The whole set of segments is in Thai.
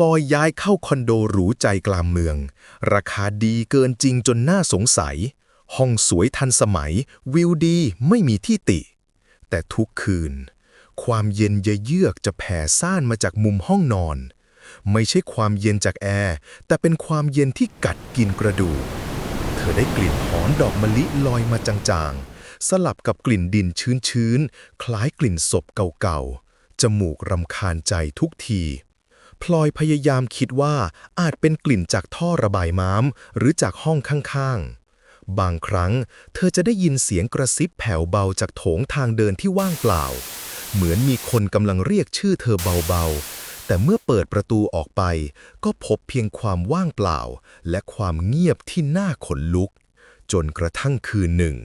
ลอยย้ายเข้าคอนโดหรูใจกลางเมือง ราคาดีเกินจริงจนน่าสงสัย ห้องสวยทันสมัย วิวดีไม่มีที่ติ แต่ทุกคืน ความเย็นเยือกจะแผ่ซ่านมาจากมุมห้องนอน ไม่ใช่ความเย็นจากแอร์ แต่เป็นความเย็นที่กัดกินกระดูก เธอได้กลิ่นหอมดอกมะลิลอยมาจางๆ สลับกับกลิ่นดินชื้นๆ คล้ายกลิ่นศพเก่าๆ จมูกรำคาญใจทุกที พลอยพยายามคิดว่าอาจเป็นกลิ่นจากท่อระบายม้าม หรือจากห้องข้างๆ บางครั้ง เธอจะได้ยินเสียงกระซิบแผ่วเบาจากโถงทางเดินที่ว่างเปล่า เหมือนมีคนกำลังเรียกชื่อเธอเบาๆ แต่เมื่อเปิดประตูออกไป ก็พบเพียงความว่างเปล่า และความเงียบที่น่าขนลุก จนกระทั่งคืนหนึ่ง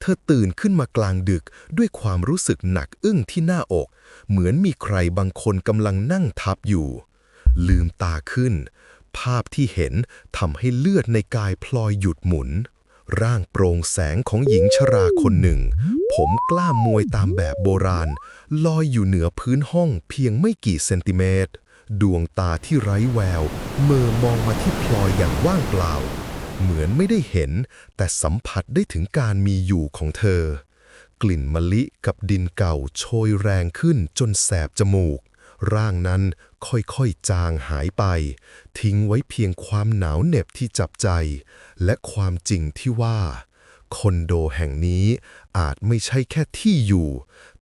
เธอตื่นขึ้นมากลางดึกด้วยความรู้สึกหนักอึ้งที่หน้าอก เหมือนมีใครบางคนกำลังนั่งทับอยู่ ลืมตาขึ้น ภาพที่เห็นทำให้เลือดในกายพลอยหยุดหมุน ร่างโปร่งแสงของหญิงชราคนหนึ่ง ผมกล้ามมวยตามแบบโบราณ ลอยอยู่เหนือพื้นห้องเพียงไม่กี่เซนติเมตร ดวงตาที่ไร้แวว เมื่อมองมาที่พลอยอย่างว่างเปล่า เหมือนไม่ได้เห็น แต่สัมผัสได้ถึงการมีอยู่ของเธอ กลิ่นมะลิกับดินเก่าโชยแรงขึ้นจนแสบจมูกร่างนั้น ค่อยๆ จางหายไป ทิ้งไว้เพียงความหนาวเหน็บที่จับใจ และความจริงที่ว่าคอนโดแห่งนี้อาจไม่ใช่แค่ที่อยู่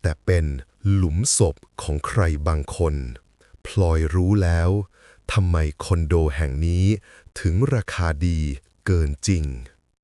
แต่เป็นหลุมศพของใครบางคน พลอยรู้แล้วทำไมคอนโดแห่งนี้ถึงราคาดีเกินจริง